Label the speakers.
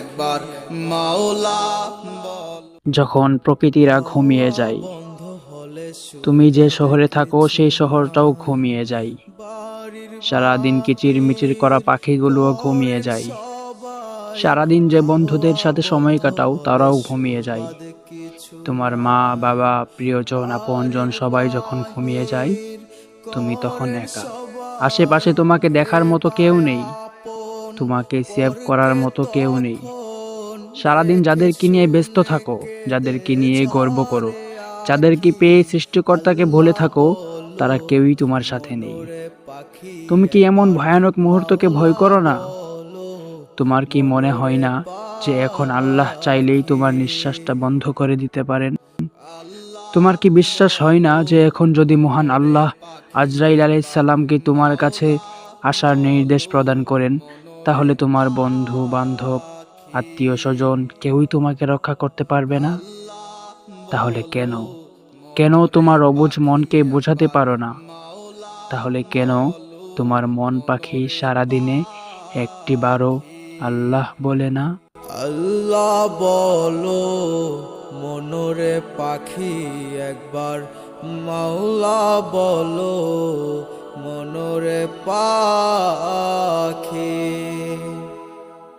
Speaker 1: একবার মাওলা
Speaker 2: যখন প্রকৃতিরা ঘুমিয়ে যায়, তুমি যে শহরে থাকো, সেই শহরটাও ঘুমিয়ে যায়। সারাদিন কিচির মিচির করা পাখিগুলোও ঘুমিয়ে যায়। সারাদিন যে বন্ধুদের সাথে সময় কাটাও, তারাও ঘুমিয়ে যায়। তোমার মা, বাবা, প্রিয়জন, আপনজন সবাই যখন ঘুমিয়ে যায়, তুমি তখন একা। আশেপাশে তোমাকে দেখার মতো কেউ নেই। তোমাকে সেভ করার মতো কেউ নেই। সারাদিন যাদেরকে নিয়ে ব্যস্ত থাকো, যাদেরকে নিয়ে গর্ব করো, যাদেরকে পেয়ে সৃষ্টিকর্তাকে ভুলে থাকো, তারা কেউই তোমার সাথে নেই। তুমি কি এমন ভয়ানক মুহূর্তকে ভয় করো না? তোমার কি মনে হয় না যে এখন আল্লাহ চাইলেই তোমার নিঃশ্বাসটা বন্ধ করে দিতে পারেন? তোমার কি বিশ্বাস হয় না যে এখন যদি মহান আল্লাহ আজরাইল আলাইসাল্লামকে তোমার কাছে আসার নির্দেশ প্রদান করেন তাহলে তোমার বন্ধু, বান্ধব, আত্মীয় স্বজন কেউই তোমাকে রক্ষা করতে পারবে না? তাহলে কেন? কেন তোমার অবুঝ মনকে বোঝাতে পারো না? তাহলে কেন তোমার মন পাখি সারাদিনে একটি বারো আল্লাহ বলে না?
Speaker 1: আল্লাহ বলো, মনোরে পাখি একবার, মাওলা বলো, মনোরে পাখি